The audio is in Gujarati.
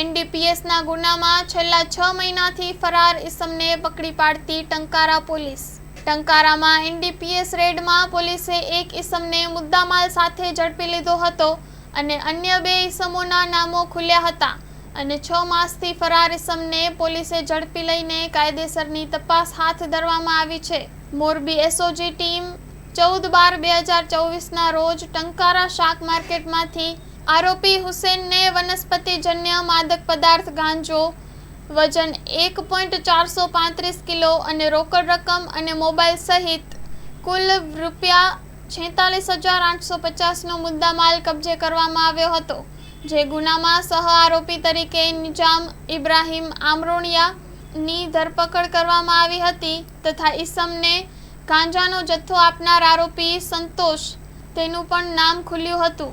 એનડીપીએસના ગુનામાં છેલ્લા છ મહિનાથી ફરાર ઇસમને પકડી પાડતી ટંકારા પોલીસ. ટંકારામાં એનડીપીએસ રેડમાં પોલીસે એક ઇસમને મુદ્દામાલ સાથે ઝડપી લીધો હતો અને અન્ય બે ઇસમોના નામો ખુલ્યા હતા અને છ માસથી ફરાર ઇસમને પોલીસે ઝડપી લઈને કાયદેસરની તપાસ હાથ ધરવામાં આવી છે. મોરબી એસઓજી ટીમ ચૌદ બાર બે હજાર ચોવીસના રોજ ટંકારા શાક માર્કેટમાંથી આરોપી હુસેનને વનસ્પતિજન્ય માદક પદાર્થ ગાંજો, વજન એક પોઈન્ટ ચારસો પાંત્રીસ કિલો અને રોકડ રકમ અને મોબાઈલ સહિત કુલ રૂપિયા છેતાલીસ હજાર આઠસો પચાસનો મુદ્દામાલ કબજે કરવામાં આવ્યો હતો, જે ગુનામાં સહ આરોપી તરીકે નિજામ ઇબ્રાહિમ આમરોણિયાની ધરપકડ કરવામાં આવી હતી તથા ઈસમને ગાંજાનો જથ્થો આપનાર આરોપી સંતોષ તેનું પણ નામ ખુલ્યું હતું.